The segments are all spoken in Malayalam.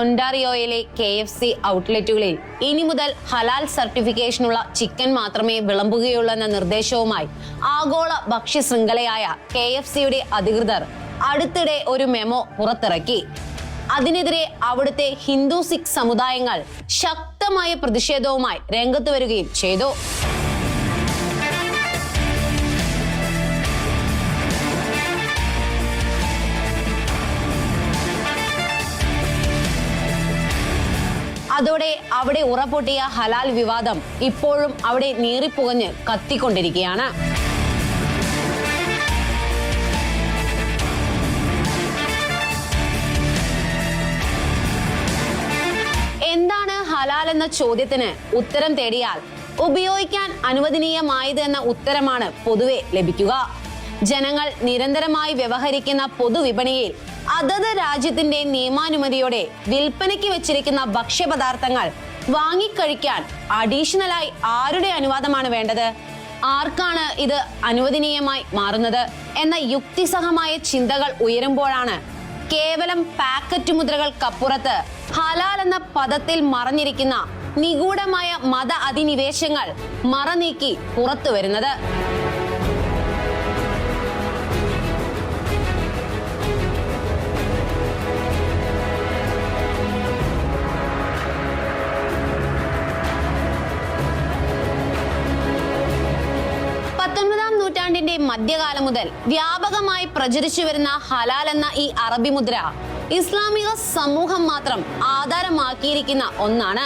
ഒൻഡാറിയോയിലെ കെ എഫ് സി ഔട്ട്ലെറ്റുകളിൽ ഇനി മുതൽ ഹലാൽ സർട്ടിഫിക്കേഷനുള്ള ചിക്കൻ മാത്രമേ വിളമ്പുകയുള്ളൂ എന്ന നിർദ്ദേശവുമായി ആഗോള ഭക്ഷ്യ ശൃംഖലയായ കെ എഫ് സിയുടെ അധികൃതർ അടുത്തിടെ ഒരു മെമോ പുറത്തിറക്കി. അതിനെതിരെ അവിടുത്തെ ഹിന്ദു സിഖ് സമുദായങ്ങൾ ശക്തമായ പ്രതിഷേധവുമായി രംഗത്ത് വരികയും ചെയ്തു. അതോടെ അവിടെ ഉറപ്പൊട്ടിയ ഹലാൽ വിവാദം ഇപ്പോഴും അവിടെ നീറിപ്പുകഞ്ഞ് കത്തിക്കൊണ്ടിരിക്കുകയാണ്. എന്താണ് ഹലാൽ എന്ന ചോദ്യത്തിന് ഉത്തരം തേടിയാൽ ഉപയോഗിക്കാൻ അനുവദനീയമായത് എന്ന ഉത്തരമാണ് പൊതുവെ ലഭിക്കുക. ജനങ്ങൾ നിരന്തരമായി വ്യവഹരിക്കുന്ന പൊതുവിപണിയിൽ അതത് രാജ്യത്തിന്റെ നിയമാനുമതിയോടെ വിൽപ്പനയ്ക്ക് വെച്ചിരിക്കുന്ന ഭക്ഷ്യപദാർത്ഥങ്ങൾ വാങ്ങിക്കഴിക്കാൻ അഡീഷണലായി ആരുടെ അനുവാദമാണ് വേണ്ടത്? ആർക്കാണ് ഇത് അനുവദനീയമായി മാറുന്നത്? എന്ന യുക്തിസഹമായ ചിന്തകൾ ഉയരുമ്പോഴാണ് കേവലം പാക്കറ്റ് മുദ്രകൾക്കപ്പുറത്ത് ഹലാൽ എന്ന പദത്തിൽ മറഞ്ഞിരിക്കുന്ന നിഗൂഢമായ മത അധിനിവേശങ്ങൾ മറനീക്കി പുറത്തു വരുന്നത് മധ്യകാലം മുതൽ വ്യാപകമായി പ്രചരിച്ചു വരുന്ന ഹലാൽ എന്ന ഈ അറബി മുദ്ര ഇസ്ലാമിക സമൂഹം മാത്രം ആധാരമാക്കിയിരിക്കുന്ന ഒന്നാണ്.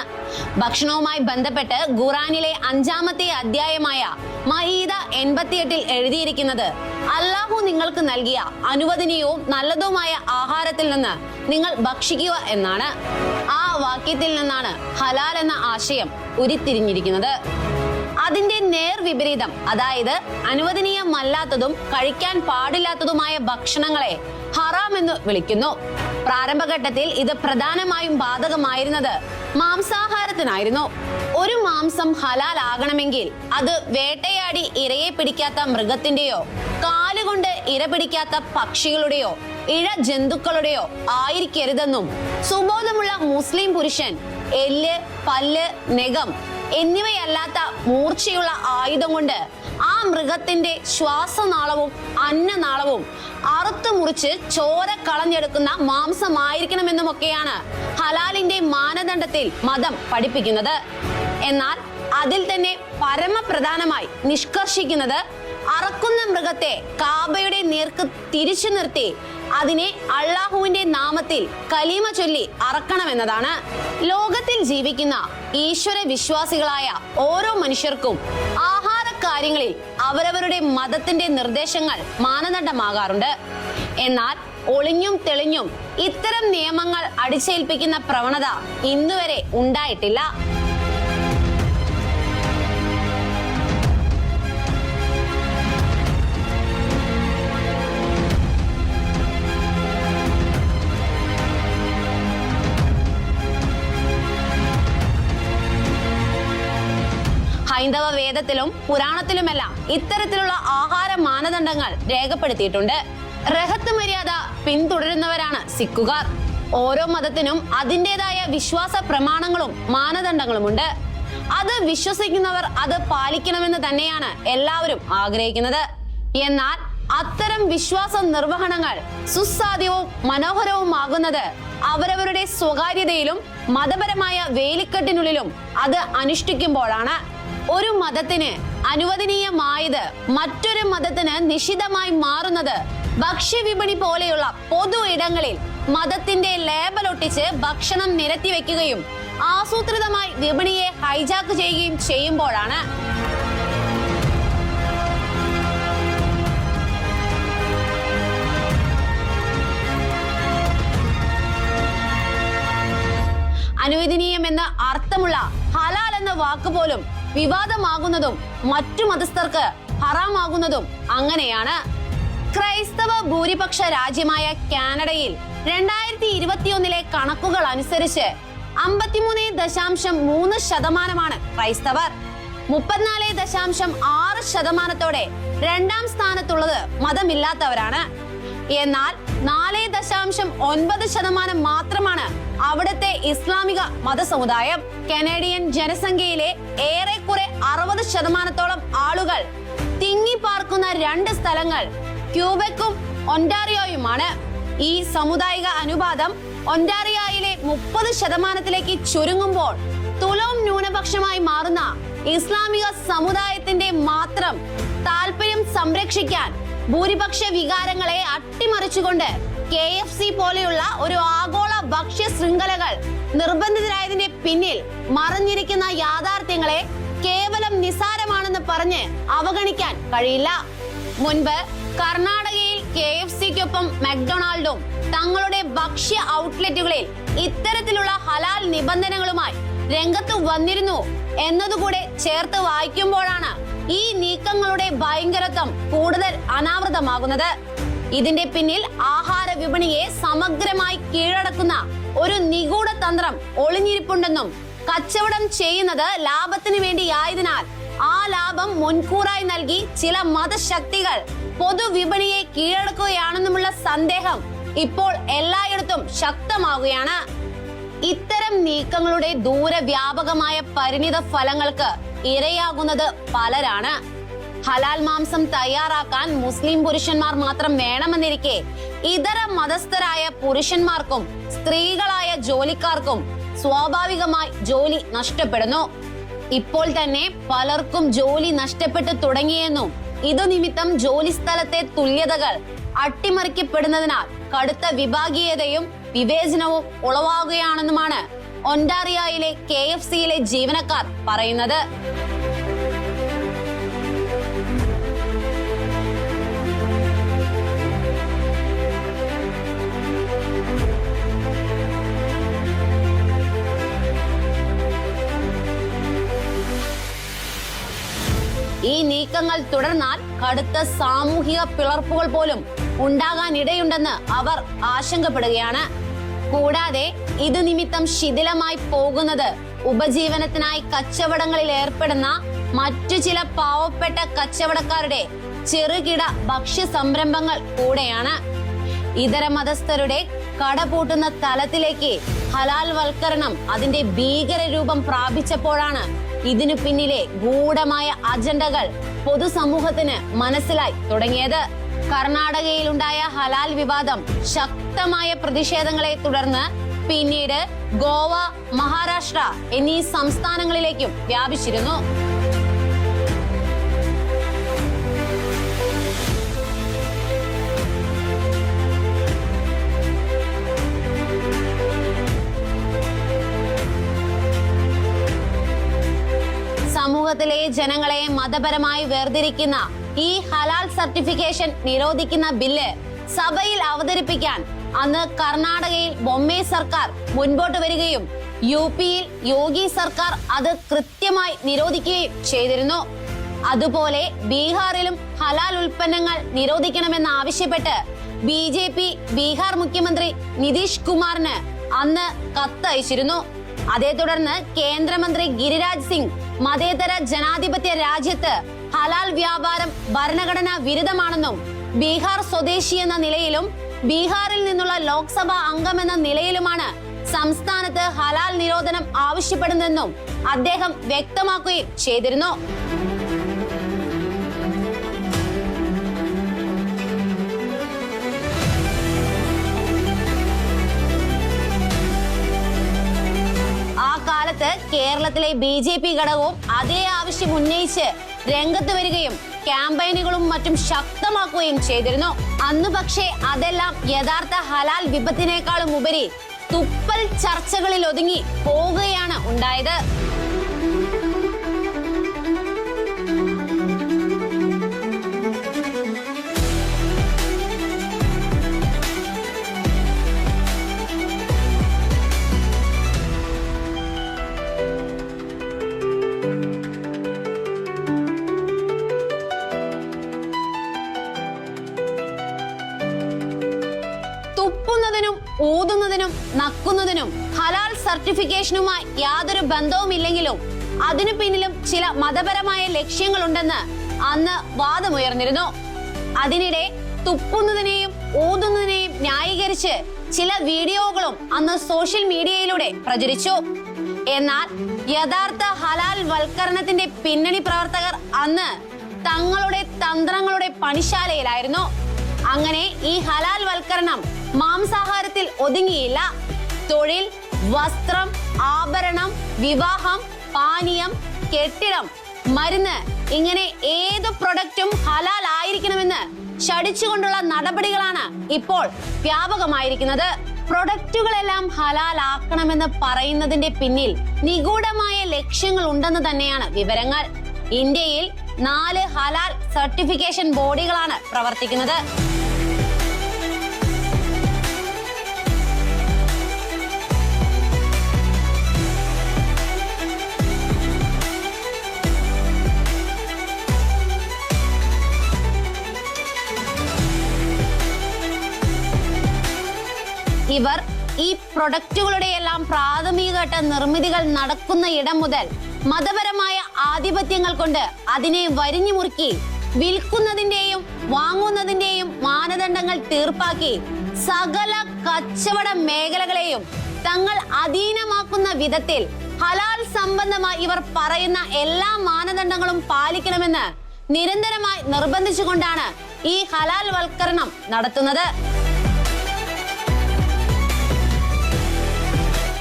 ഭക്ഷണവുമായി ബന്ധപ്പെട്ട് ഖുറാനിലെ അഞ്ചാമത്തെ അധ്യായമായ മഹീദ എൺപത്തിയെട്ടിൽ എഴുതിയിരിക്കുന്നത് അല്ലാഹു നിങ്ങൾക്ക് നൽകിയ അനുവദനീയവും നല്ലതുമായ ആഹാരത്തിൽ നിന്ന് നിങ്ങൾ ഭക്ഷിക്കുക എന്നാണ്. ആ വാക്യത്തിൽ നിന്നാണ് ഹലാൽ എന്ന ആശയം ഉരുത്തിരിഞ്ഞിരിക്കുന്നത്. അതിന്റെ നേർ വിപരീതം അതായത് അനുവദനീയമല്ലാത്തതും കഴിക്കാൻ പാടില്ലാത്തതുമായ ഭക്ഷണങ്ങളെ ഹറാം എന്ന് വിളിക്കുന്നു. പ്രാരംഭഘട്ടത്തിൽ ഇത് പ്രധാനമായും ബാധകമായിരുന്നത് മാംസാഹാരത്തിനായിരുന്നു. ഒരു മാംസം ഹലാൽ ആകണമെങ്കിൽ അത് വേട്ടയാടി ഇരയെ പിടിക്കാത്ത മൃഗത്തിന്റെയോ കാലുകൊണ്ട് ഇര പിടിക്കാത്ത പക്ഷികളുടെയോ ഇഴ ജന്തുക്കളുടെയോ ആയിരിക്കരുതെന്നും സുബോധമുള്ള മുസ്ലിം പുരുഷൻ എല്ല് പല്ല് നെഗം എന്നിവയല്ലാത്ത മൂർച്ചയുള്ള ആയുധം കൊണ്ട് ആ മൃഗത്തിന്റെ ശ്വാസനാളവും അന്നനാളവും അറുത്തു മുറിച്ച് ചോര കളഞ്ഞെടുക്കുന്ന മാംസമായിരിക്കണമെന്നുമൊക്കെയാണ് ഹലാലിന്റെ മാനദണ്ഡത്തിൽ മതം പഠിപ്പിക്കുന്നത്. എന്നാൽ അതിൽ തന്നെ പരമപ്രധാനമായി നിഷ്കർഷിക്കുന്നത് അറക്കുന്ന മൃഗത്തെ കാബയുടെ നേർക്ക് തിരിച്ചു നിർത്തി അതിനെ അള്ളാഹുവിന്റെ നാമത്തിൽ കലീമ ചൊല്ലി അറക്കണമെന്നതാണ്. ലോകത്തിൽ ജീവിക്കുന്ന ഈശ്വര വിശ്വാസികളായ ഓരോ മനുഷ്യർക്കും ആഹാര കാര്യങ്ങളിൽ അവരവരുടെ മതത്തിന്റെ നിർദ്ദേശങ്ങൾ മാനദണ്ഡമാകാറുണ്ട്. എന്നാൽ ഒളിഞ്ഞും തെളിഞ്ഞും ഇത്തരം നിയമങ്ങൾ അടിച്ചേൽപ്പിക്കുന്ന പ്രവണത ഇന്നുവരെ ഉണ്ടായിട്ടില്ല. ഹൈന്ദവ വേദത്തിലും പുരാണത്തിലുമെല്ലാം ഇത്തരത്തിലുള്ള ആഹാര മാനദണ്ഡങ്ങൾ രേഖപ്പെടുത്തിയിട്ടുണ്ട്. റഹത്ത് മര്യാദ പിന്തുടരുന്നവരാണ് സിഖുകാർ. ഓരോ മതത്തിനും അതിന്റെതായ വിശ്വാസ പ്രമാണങ്ങളും മാനദണ്ഡങ്ങളുമുണ്ട്. അത് വിശ്വസിക്കുന്നവർ അത് പാലിക്കണമെന്ന് തന്നെയാണ് എല്ലാവരും ആഗ്രഹിക്കുന്നത്. എന്നാൽ അത്തരം വിശ്വാസ നിർവഹണങ്ങൾ സുസാധ്യവും മനോഹരവുമാകുന്നത് അവരവരുടെ സ്വകാര്യതയിലും മതപരമായ വേലിക്കെട്ടിനുള്ളിലും അത് അനുഷ്ഠിക്കുമ്പോഴാണ്. ഒരു മതത്തിന് അനുവദനീയമായത് മറ്റൊരു മതത്തിന് നിഷിദ്ധമായി മാറുന്നത് ഭക്ഷ്യവിപണി പോലെയുള്ള പൊതു ഇടങ്ങളിൽ മതത്തിന്റെ ലേബൽ ഒട്ടിച്ച് ഭക്ഷണം നിരത്തി വെക്കുകയും ആസൂത്രിതമായി വിപണിയെ ഹൈജാക്ക് ചെയ്യുകയും ചെയ്യുമ്പോഴാണ് അനുവദനീയമെന്ന് അർത്ഥമുള്ള ഹലാൽ എന്ന വാക്ക് പോലും വിവാദമാകുന്നതും മറ്റു മതസ്ഥർക്ക് ഹറാമാകുന്നതും അങ്ങനെയാണ് ക്രൈസ്തവ ഭൂരിപക്ഷ രാജ്യമായ കാനഡയിൽ രണ്ടായിരത്തി ഇരുപത്തിയൊന്നിലെ കണക്കുകൾ അനുസരിച്ച് അമ്പത്തിമൂന്ന് ദശാംശം മൂന്ന് ശതമാനമാണ് ക്രൈസ്തവർ. മുപ്പത്തിനാല് ദശാംശം ആറ് ശതമാനത്തോടെ രണ്ടാം സ്ഥാനത്തുള്ളത് മതമില്ലാത്തവരാണ്. എന്നാൽ നാല് ദശാംശം ഒൻപത് ശതമാനം മാത്രമാണ് അവിടുത്തെ ഇസ്ലാമിക മതസമുദായം. കനേഡിയൻ ജനസംഖ്യയിലെ ഏറെക്കുറെ അറുപത് ശതമാനത്തോളം ആളുകൾ തിങ്ങിപ്പാർക്കുന്ന രണ്ട് സ്ഥലങ്ങൾ ക്യൂബക്കും ഒണ്ടാറിയോയുമാണ് ഈ സമുദായിക അനുപാതം ഒന്റാറിയോയിലെ മുപ്പത് ശതമാനത്തിലേക്ക് ചുരുങ്ങുമ്പോൾ തുലവും ന്യൂനപക്ഷമായി മാറുന്ന ഇസ്ലാമിക സമുദായത്തിന്റെ മാത്രം താല്പര്യം സംരക്ഷിക്കാൻ ഭൂരിപക്ഷ വികാരങ്ങളെ അട്ടിമറിച്ചുകൊണ്ട് കെ എഫ് സി പോലെയുള്ള ഒരു ആഗോള ഭക്ഷ്യ ശൃംഖലകൾ നിർബന്ധിതരായതിന്റെ പിന്നിൽ മറഞ്ഞിരിക്കുന്ന യാഥാർത്ഥ്യങ്ങളെ കേവലം നിസാരമാണെന്ന് പറഞ്ഞ് അവഗണിക്കാൻ കഴിയില്ല. മുൻപ് കർണാടകയിൽ കെ എഫ് സിക്കൊപ്പം മക്ഡൊണാൾഡും തങ്ങളുടെ ഭക്ഷ്യ ഔട്ട്ലെറ്റുകളിൽ ഇത്തരത്തിലുള്ള ഹലാൽ നിബന്ധനകളുമായി രംഗത്ത് വന്നിരുന്നു എന്നതുകൂടെ ചേർത്ത് വായിക്കുമ്പോഴാണ് ഈ നീക്കങ്ങളുടെ ഭയങ്കരത്വം കൂടുതൽ അനാവൃതമാകുന്നത്. ഇതിന്റെ പിന്നിൽ ആഹാര വിപണിയെ സമഗ്രമായി കീഴടക്കുന്ന ഒരു നിഗൂഢ തന്ത്രം ഒളിഞ്ഞിരിപ്പുണ്ടെന്നും കച്ചവടം ചെയ്യുന്നത് ലാഭത്തിന് വേണ്ടിയായതിനാൽ ആ ലാഭം മുൻകൂറായി നൽകി ചില മതശക്തികൾ പൊതുവിപണിയെ കീഴടക്കുകയാണെന്നുമുള്ള സന്ദേഹം ഇപ്പോൾ എല്ലായിടത്തും ശക്തമാവുകയാണ്. ഇത്തരം നീക്കങ്ങളുടെ ദൂരവ്യാപകമായ പരിണിത ഫലങ്ങൾക്ക് ഇരയാകുന്നത് പലരാണ്. ഹലാൽ മാംസം തയ്യാറാക്കാൻ മുസ്ലിം പുരുഷന്മാർ മാത്രം വേണമെന്നിരിക്കെ ഇതര മതസ്ഥരായ പുരുഷന്മാർക്കും സ്ത്രീകളായ ജോലിക്കാർക്കും സ്വാഭാവികമായി ജോലി നഷ്ടപ്പെടുന്നു. ഇപ്പോൾ തന്നെ പലർക്കും ജോലി നഷ്ടപ്പെട്ടു തുടങ്ങിയെന്നും ഇതു നിമിത്തം ജോലി സ്ഥലത്തെ തുല്യതകൾ അട്ടിമറിക്കപ്പെടുന്നതിനാൽ കടുത്ത വിഭാഗീയതയും വിവേചനവും ഉളവാകുകയാണെന്നുമാണ് ഒൻഡാറിയയിലെ കെ എഫ് സിയിലെ ജീവനക്കാർ പറയുന്നത്. ഈ നീക്കങ്ങൾ തുടർന്നാൽ കടുത്ത സാമൂഹിക പിളർപ്പുകൾ പോലും ഉണ്ടാകാനിടയുണ്ടെന്ന് അവർ ആശങ്കപ്പെടുകയാണ്. കൂടാതെ ഇത് നിമിത്തം ശിഥിലമായി പോകുന്നത് ഉപജീവനത്തിനായി കച്ചവടങ്ങളിൽ ഏർപ്പെടുന്ന മറ്റു ചില പാവപ്പെട്ട കച്ചവടക്കാരുടെ ചെറുകിട ഭക്ഷ്യ സംരംഭങ്ങൾ കൂടെയാണ്. ഇതര മതസ്ഥരുടെ കടപൂട്ടുന്ന തലത്തിലേക്ക് ഹലാൽ വൽക്കരണം അതിന്റെ ഭീകര രൂപം പ്രാപിച്ചപ്പോഴാണ് ഇതിനു പിന്നിലെ ഗൂഢമായ അജണ്ടകൾ പൊതുസമൂഹത്തിന് മനസ്സിലായി തുടങ്ങിയത്. കർണാടകയിലുണ്ടായ ഹലാൽ വിവാദം ശക്തമായ പ്രതിഷേധങ്ങളെ തുടർന്ന് പിന്നീട് ഗോവ മഹാരാഷ്ട്ര എന്നീ സംസ്ഥാനങ്ങളിലേക്കും വ്യാപിച്ചിരുന്നു. സമൂഹത്തിലെ ജനങ്ങളെ മതപരമായി വേർതിരിക്കുന്ന ഈ ഹലാൽ സർട്ടിഫിക്കേഷൻ നിരോധിക്കുന്ന ബില്ല് സഭയിൽ അവതരിപ്പിക്കാൻ അന്ന് കർണാടകയിൽ ബൊമ്മെ സർക്കാർ മുൻപോട്ട് വരികയും യു പിയിൽ യോഗി സർക്കാർ അത് കൃത്യമായി നിരോധിക്കുകയും ചെയ്തിരുന്നു. അതുപോലെ ബീഹാറിലും ഹലാൽ ഉൽപ്പന്നങ്ങൾ നിരോധിക്കണമെന്ന് ആവശ്യപ്പെട്ട് ബി ജെ പി ബീഹാർ മുഖ്യമന്ത്രി നിതീഷ് കുമാറിന് അന്ന് കത്തയച്ചിരുന്നു. അതേ തുടർന്ന് കേന്ദ്രമന്ത്രി ഗിരിരാജ് സിംഗ് മതേതര ജനാധിപത്യ രാജ്യത്ത് ഹലാൽ വ്യാപാരം ഭരണഘടനാ വിരുദ്ധമാണെന്നും ബീഹാർ സ്വദേശി എന്ന നിലയിലും ബീഹാറിൽ നിന്നുള്ള ലോക്സഭാ അംഗമെന്ന നിലയിലുമാണ് സംസ്ഥാനത്ത് ഹലാൽ നിരോധനം ആവശ്യപ്പെടുന്നതെന്നും അദ്ദേഹം വ്യക്തമാക്കുകയും ചെയ്തിരുന്നു. ആ കാലത്ത് കേരളത്തിലെ ബി ജെ പി ഘടകവും അതേ ആവശ്യം ഉന്നയിച്ച് രംഗത്ത് വരികയും ക്യാമ്പയിനുകളും മറ്റും ശക്തമാക്കുകയും ചെയ്തിരുന്നു. അന്ന് പക്ഷേ അതെല്ലാം യഥാർത്ഥ ഹലാൽ വിപത്തിനേക്കാളും ഉപരി തുപ്പൽ ചർച്ചകളിൽ ഒതുങ്ങി പോവുകയാണ് ഉണ്ടായത്. സർട്ടിഫിക്കേഷനുമായി യാതൊരു ബന്ധവുമില്ലെങ്കിലും അതിനു പിന്നിലും ചില മതപരമായ ലക്ഷ്യങ്ങളുണ്ടെന്ന് അന്ന് വാദമുയർന്നിരുന്നു. അതിനിടെ തുപ്പുന്നതിനെയും ഊതുന്നതിനെയും ന്യായീകരിച്ച് ചില വീഡിയോകളും അന്ന് സോഷ്യൽ മീഡിയയിലൂടെ പ്രചരിച്ചു. എന്നാൽ യഥാർത്ഥ ഹലാൽ വൽക്കരണത്തിന്റെ പിന്നണി പ്രവർത്തകർ അന്ന് തങ്ങളുടെ തന്ത്രങ്ങളുടെ പണിശാലയിലായിരുന്നു. അങ്ങനെ ഈ ഹലാൽ വൽക്കരണം മാംസാഹാരത്തിൽ ഒതുങ്ങിയില്ല. തൊഴിൽ വസ്ത്രം ആഭരണം വിവാഹം പാനീയം കെട്ടിടം. മരുന്ന് ഇങ്ങനെ ഏത് പ്രൊഡക്റ്റും ഹലാൽ ആയിരിക്കണമെന്ന് ശടിച്ചുകൊണ്ടുള്ള നടപടികളാണ് ഇപ്പോൾ വ്യാപകമായിരിക്കുന്നത്. പ്രൊഡക്റ്റുകളെല്ലാം ഹലാൽ ആക്കണമെന്ന് പറയുന്നതിന്റെ പിന്നിൽ നിഗൂഢമായ ലക്ഷ്യങ്ങൾ ഉണ്ടെന്ന് തന്നെയാണ് വിവരങ്ങൾ. ഇന്ത്യയിൽ നാല് ഹലാൽ സർട്ടിഫിക്കേഷൻ ബോഡികളാണ് പ്രവർത്തിക്കുന്നത്. പ്രൊഡക്റ്റുകളുടെ എല്ലാം പ്രാഥമികഘട്ട നിർമ്മിതികൾ നടക്കുന്ന ഇടം മുതൽ മതപരമായ ആധിപത്യങ്ങൾ കൊണ്ട് അതിനെ വരിഞ്ഞു മുറുക്കി വിൽക്കുന്നതിന്റെയും വാങ്ങുന്നതിന്റെയും മാനദണ്ഡങ്ങൾ തീർപ്പാക്കി സകല കച്ചവട മേഖലകളെയും തങ്ങൾ അധീനമാക്കുന്ന വിധത്തിൽ ഹലാൽ സംബന്ധമായി ഇവർ പറയുന്ന എല്ലാ മാനദണ്ഡങ്ങളും പാലിക്കണമെന്ന് നിരന്തരമായി നിർബന്ധിച്ചുകൊണ്ടാണ് ഈ ഹലാൽ വൽക്കരണം നടത്തുന്നത്.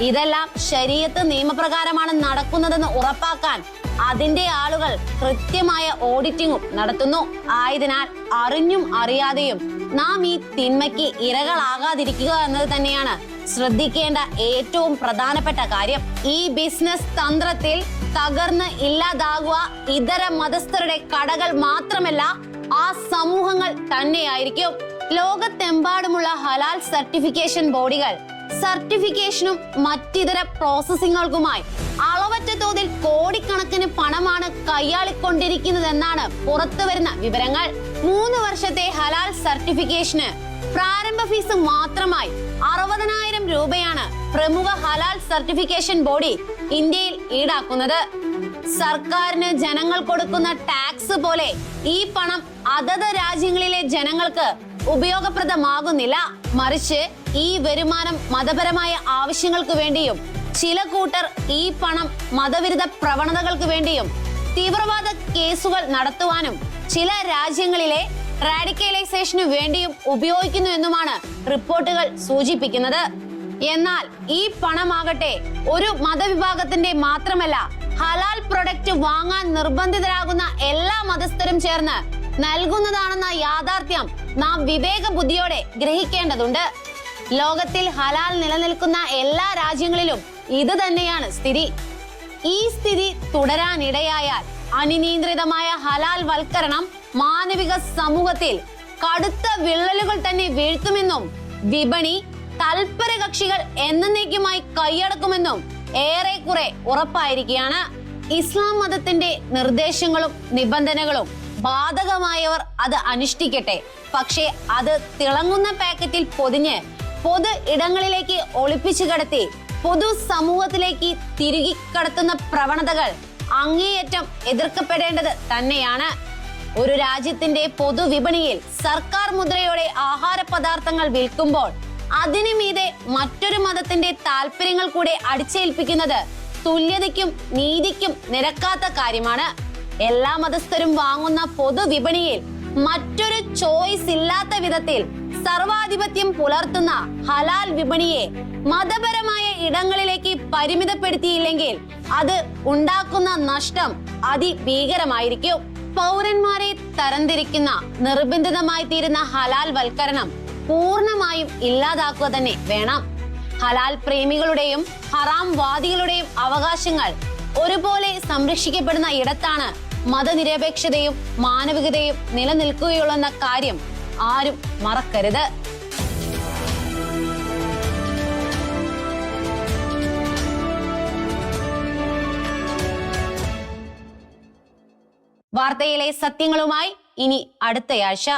ഇതെല്ലാം ശരീരത്ത് നിയമപ്രകാരമാണ് നടക്കുന്നതെന്ന് ഉറപ്പാക്കാൻ അതിന്റെ ആളുകൾ കൃത്യമായ ഓഡിറ്റിംഗും നടത്തുന്നു. ആയതിനാൽ അറിഞ്ഞും അറിയാതെയും നാം ഈ തിന്മയ്ക്ക് ഇരകളാകാതിരിക്കുക എന്നത് തന്നെയാണ് ശ്രദ്ധിക്കേണ്ട ഏറ്റവും പ്രധാനപ്പെട്ട കാര്യം. ഈ ബിസിനസ് തന്ത്രത്തിൽ തകർന്ന് ഇല്ലാതാകുക ഇതര മതസ്ഥരുടെ കടകൾ മാത്രമല്ല ആ സമൂഹങ്ങൾ തന്നെയായിരിക്കും. ലോകത്തെമ്പാടുമുള്ള ഹലാൽ സർട്ടിഫിക്കേഷൻ ബോഡികൾ സർട്ടിഫിക്കേഷനും മറ്റിതര പ്രോസസ്സിങ്ങുകൾക്കുമായി അളവറ്റ തോതിൽ കോടിക്കണക്കിന് പണമാണ് കൈയാളിക്കൊണ്ടിരിക്കുന്നതെന്നാണ് പുറത്തുവരുന്ന വിവരങ്ങൾ. മൂന്ന് വർഷത്തെ ഹലാൽ സർട്ടിഫിക്കേഷന് പ്രാരംഭ ഫീസ് മാത്രമായി അറുപതിനായിരം രൂപയാണ് പ്രമുഖ ഹലാൽ സർട്ടിഫിക്കേഷൻ ബോഡി ഇന്ത്യയിൽ ഈടാക്കുന്നത്. സർക്കാരിന് ജനങ്ങൾ കൊടുക്കുന്ന ടാക്സ് പോലെ ഈ പണം അതത് രാജ്യങ്ങളിലെ ജനങ്ങൾക്ക് ഉപയോഗപ്രദമാകുന്നില്ല. മറിച്ച് ഈ വരുമാനം മതപരമായ ആവശ്യങ്ങൾക്ക് വേണ്ടിയും ചില കൂട്ടർ ഈ പണം മതവിരുദ്ധ പ്രവണതകൾക്ക് വേണ്ടിയും തീവ്രവാദ കേസുകൾ നടത്തുവാനും ചില രാജ്യങ്ങളിലെ റാഡിക്കലൈസേഷനു വേണ്ടിയും ഉപയോഗിക്കുന്നു എന്നുമാണ് റിപ്പോർട്ടുകൾ സൂചിപ്പിക്കുന്നത്. എന്നാൽ ഈ പണമാകട്ടെ ഒരു മതവിഭാഗത്തിന്റെ മാത്രമല്ല ഹലാൽ പ്രൊഡക്റ്റ് വാങ്ങാൻ നിർബന്ധിതരാകുന്ന എല്ലാ മതസ്ഥരും ചേർന്ന് നൽകുന്നതാണെന്ന യാഥാർത്ഥ്യം നാം വിവേക ബുദ്ധിയോടെ ഗ്രഹിക്കേണ്ടതുണ്ട്. ലോകത്തിൽ ഹലാൽ നിലനിൽക്കുന്ന എല്ലാ രാജ്യങ്ങളിലും ഇത് തന്നെയാണ് സ്ഥിതി. ഈ സ്ഥിതി തുടരാനിടയായാൽ അനിയന്ത്രിതമായ ഹലാൽ വൽക്കരണം മാനവിക സമൂഹത്തിൽ കടുത്ത വിള്ളലുകൾ തന്നെ വീഴ്ത്തുമെന്നും വിപണി തൽപര കക്ഷികൾ എന്നേക്കുമായി കൈയടക്കുമെന്നും ഏറെക്കുറെ ഉറപ്പായിരിക്കുകയാണ്. ഇസ്ലാം മതത്തിന്റെ നിർദ്ദേശങ്ങളും നിബന്ധനകളും ബാധകമായവർ അത് അനുഷ്ഠിക്കട്ടെ. പക്ഷേ അത് തിളങ്ങുന്ന പാക്കറ്റിൽ പൊതിഞ്ഞ് പൊതു ഇടങ്ങളിലേക്ക് ഒളിപ്പിച്ചു കടത്തി പൊതു സമൂഹത്തിലേക്ക് തിരികെ കടത്തുന്ന പ്രവണതകൾ അങ്ങേയറ്റം എതിർക്കപ്പെടേണ്ടത് തന്നെയാണ്. ഒരു രാജ്യത്തിന്റെ പൊതുവിപണിയിൽ സർക്കാർ മുദ്രയോടെ ആഹാര പദാർത്ഥങ്ങൾ വിൽക്കുമ്പോൾ അതിനു മീതെ മറ്റൊരു മതത്തിന്റെ താല്പര്യങ്ങൾ കൂടെ അടിച്ചേൽപ്പിക്കുന്നത് തുല്യതയ്ക്കും നീതിക്കും നിരക്കാത്ത കാര്യമാണ്. എല്ലാ മതസ്ഥരും വാങ്ങുന്ന പൊതുവിപണിയിൽ മറ്റൊരു ചോയ്സ് ഇല്ലാത്ത വിധത്തിൽ സർവാധിപത്യം പുലർത്തുന്ന ഹലാൽ വിപണിയെ മതപരമായ ഇടങ്ങളിലേക്ക് പരിമിതപ്പെടുത്തിയില്ലെങ്കിൽ അത് ഉണ്ടാക്കുന്ന നഷ്ടം അതിഭീകരമായിരിക്കും. പൗരന്മാരെ തരംതിരിക്കുന്ന നിർബന്ധിതമായി തീരുന്ന ഹലാൽ വൽക്കരണം പൂർണമായും ഇല്ലാതാക്കുക തന്നെ വേണം. ഹലാൽ പ്രേമികളുടെയും ഹറാം വാദികളുടെയും അവകാശങ്ങൾ ഒരുപോലെ സംരക്ഷിക്കപ്പെടുന്ന ഇടത്താണ് മതനിരപേക്ഷതയും മാനവികതയും നിലനിൽക്കുകയുള്ളെന്ന കാര്യം ആരും മറക്കരുത്. വാർത്തയിലെ സത്യങ്ങളുമായി ഇനി അടുത്തയാഴ്ച.